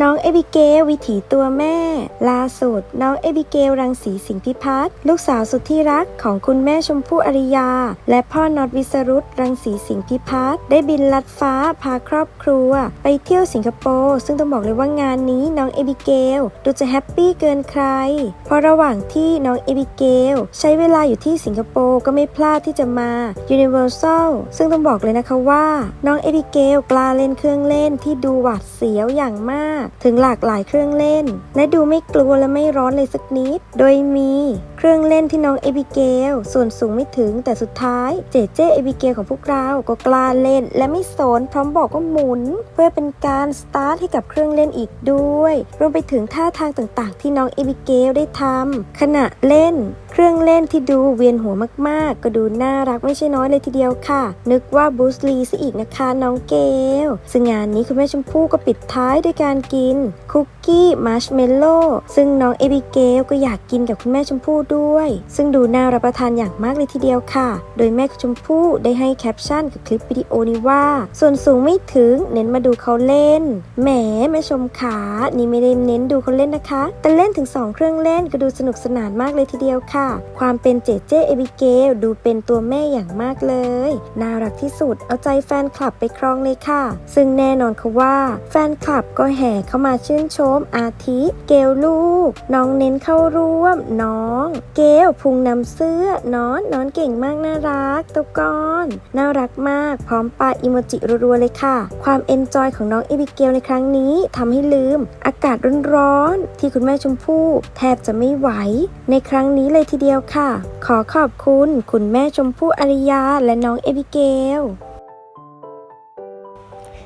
น้องเอบิเกลวิถีตัวแม่ ล่าสุด น้องเอบิเกลรังสีสิงพิพัฒน์ลูกสาวสุดที่รักของคุณแม่ชมพู่อริยา และพ่อนอตวิสรุตรังสีสิงพิพัฒน์ได้บินลัดฟ้าพาครอบครัว ไปเที่ยวสิงคโปร์ซึ่งต้องบอกเลยว่างานนี้น้องเอบิเกลดูจะแฮปปี้เกินใคร เพราะระหว่างที่น้องเอบิเกลใช้เวลาอยู่ที่สิงคโปร์ก็ไม่พลาดที่จะมา Universal ซึ่งต้องบอกเลยนะคะว่า น้องเอบิเกลกล้าเล่นเครื่องเล่นที่ดูหวาดเสียวอย่างมากถึงหลากหลายเครื่องเล่น และดูไม่กลัวและไม่ร้อนเลยสักนิด โดยมี เครื่องเล่นที่น้องเอบิเกลส่วนสูงไม่ถึงแต่สุดท้ายเจเจเอบิเกลของพวกเราก็กล้าเล่น และไม่สนพร้อมบอกว่าหมุน เพื่อเป็นการสตาร์ทให้กับเครื่องเล่นอีกด้วย รวมไปถึงท่าทางต่างๆ ที่น้องเอบิเกลได้ทำขณะเล่นเครื่องเล่นที่ดูเวียนหัวมากๆ ก็ดูน่ารักไม่ใช่น้อยเลยทีเดียวค่ะ นึกว่าบูสลีซะอีกนะคะน้องเกลซึ่งงานนี้คุณแม่ชมพู่ก็ปิดท้ายด้วยการกินคุกกี้มาร์ชเมลโล่ซึ่งน้องเอบิเกลก็อยากกินกับคุณแม่ชมพู่ด้วย ซึ่งดูน่ารับประทานอย่างมากเลยทีเดียวค่ะ โดยแม่ชมพู่ได้ให้แคปชั่นกับคลิปวิดีโอนี้ว่า ส่วนสูงไม่ถึงเน้นมาดูเขาเล่น แหมแม่ชมขา นี่ไม่ได้เน้นดูเขาเล่นนะคะ แต่เล่นถึง 2 เครื่องเล่นก็ดูสนุกสนานมากเลยทีเดียวค่ะ ความเป็นเจเจเอบิเกลดูเป็นตัวแม่อย่างมากเลย น่ารักที่สุดเอาใจแฟนคลับไปครองเลยค่ะ ซึ่งแน่นอนค่ะว่า แฟนคลับก็แห่เข้ามาชื่นชมอาทิ เกลลูก น้องเน้นเข้าร่วม น้อง เกลพุงนำเสื้อนอนนอนเก่งมากน่ารักตัวก้อนน่ารักมาก พร้อมปาอิโมจิรัวๆเลยค่ะ ความเอนจอยของน้องเอบิเกลในครั้งนี้ทำให้ลืม อากาศร้อนๆที่คุณแม่ชมพู่แทบจะไม่ไหว ในครั้งนี้เลยทีเดียวค่ะ ขอขอบคุณ คุณแม่ชมพู่อริยาและน้องเอบิเกล